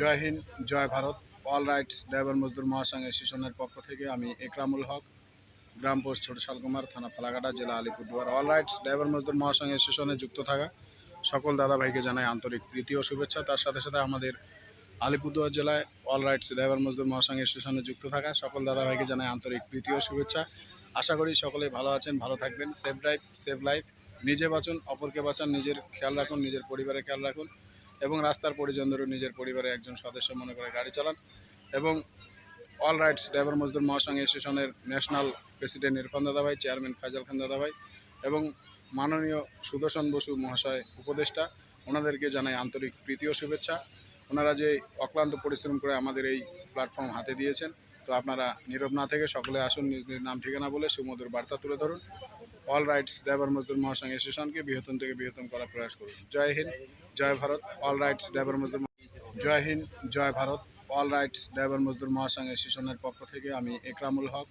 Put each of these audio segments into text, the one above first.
জয় হিন্দ, জয় Bharat. All rights driver Mazdoor Mahasangh স্টেশনের পক্ষ থেকে আমি একরামুল হক, গ্রাম পোস্ট ছোট শালকুমার, থানা ফালাকাটা, জেলা Alipurduar. All rights driver Mazdoor Mahasangh স্টেশনে যুক্ত থাকা। সকল দাদা ভাইকে জানাই আন্তরিক প্রীতি ও শুভেচ্ছা। তার সাথে সাথে আমাদের আলিপুরদুয়ার জেলায় all rights driver Mazdoor Mahasangh স্টেশনে যুক্ত থাকা। সকল দাদা ভাইকে জানাই আন্তরিক প্রীতি ও শুভেচ্ছা। আশা করি সকলে ভালো আছেন, ভালো থাকবেন। সেফ ড্রাইভ সেভ লাইফ নিজে বাঁচুন, অপরকে বাঁচান। নিজের খেয়াল রাখুন, নিজের পরিবারের খেয়াল রাখুন। এবং রাস্তার পরিজন ধরে নিজের পরিবারের একজন সদস্য মনে করে গাড়ি চালান এবং all rights driver Mazdoor Mahasangh স্টেশনের ন্যাশনাল প্রেসিডেন্ট ইরফান দাদাভাই, চেয়ারম্যান ফাইজাল খান দাদাভাই এবং মাননীয় সুদর্শন বসু মহাশয় উপদেষ্টা, ওনাদেরকে জানাই আন্তরিক প্রীতি ও শুভেচ্ছা। ওনারা যে অক্লান্ত পরিশ্রম করে আমাদের এই প্ল্যাটফর্ম হাতে দিয়েছেন তো আপনারা নীরব না থেকে সকলে আসুন, নিজ নিজ নাম, ঠিকানা বলে সুমধুর বার্তা তুলে ধরুন। All rights driver Mazdoor Mahasangh স্টেশনকে বৃহত্তম থেকে বৃহত্তম করার প্রয়াস করুন। জয় হিন্দ, জয় Bharat. All rights driver Mazdoor জয় হিন্দ, জয় Bharat. All rights driver Mazdoor Mahasangh স্টেশনের পক্ষ থেকে আমি একরামুল হক,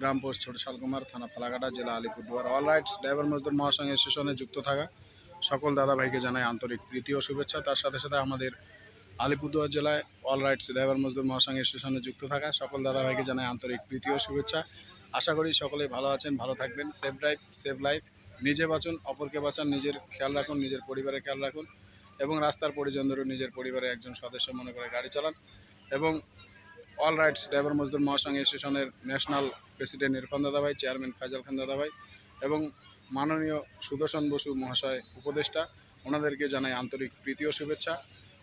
গ্রাম পোস্ট ছোট শালকুমার, থানা ফালাকাটা, জেলা Alipurduar. All rights driver Mazdoor Mahasangh স্টেশনে যুক্ত থাকা সকল দাদা ভাইকে জানাই আন্তরিক প্রীতি ও শুভেচ্ছা। তার সাথে সাথে আমাদের আলিপুরদুয়ার জেলায় all rights driver Mazdoor Mahasangh স্টেশনে যুক্ত থাকা সকল দাদা ভাইকে জানাই আন্তরিক প্রীতি ও শুভেচ্ছা। আশা করি সকলেই ভালো আছেন, ভালো থাকবেন। সেফ ড্রাইভ সেভ লাইফ নিজে বাঁচুন, অপরকে বাঁচান, নিজের খেয়াল রাখুন, নিজের পরিবারের খেয়াল রাখুন এবং রাস্তার পরিজন ধরুন নিজের পরিবারের একজন সদস্য মনে করে গাড়ি চালান এবং all rights driver Mazdoor Mahasangh স্টেশনের ন্যাশনাল প্রেসিডেন্ট ইরফান দাদাভাই, চেয়ারম্যান ফাইজাল খান দাদাভাই এবং মাননীয় সুদর্শন বসু মহাশয় উপদেষ্টা, ওনাদেরকে জানাই আন্তরিক প্রীতি ও শুভেচ্ছা।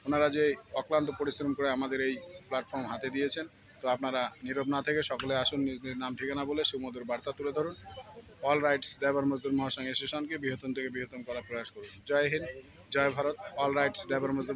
ওনারা যে অক্লান্ত পরিশ্রম করে আমাদের এই প্ল্যাটফর্ম হাতে দিয়েছেন, তো আপনারা নীরব না থেকে সকলে আসুন, নিজ নিজ নাম ঠিকানা বলে সুমধুর বার্তা তুলে ধরুন। All rights driver Mazdoor Mahasangh স্টেশনকে বৃহত্তম থেকে বৃহত্তম করার প্রয়াস করুন। জয় হিন্দ, জয় Bharat all rights driver Mazdoor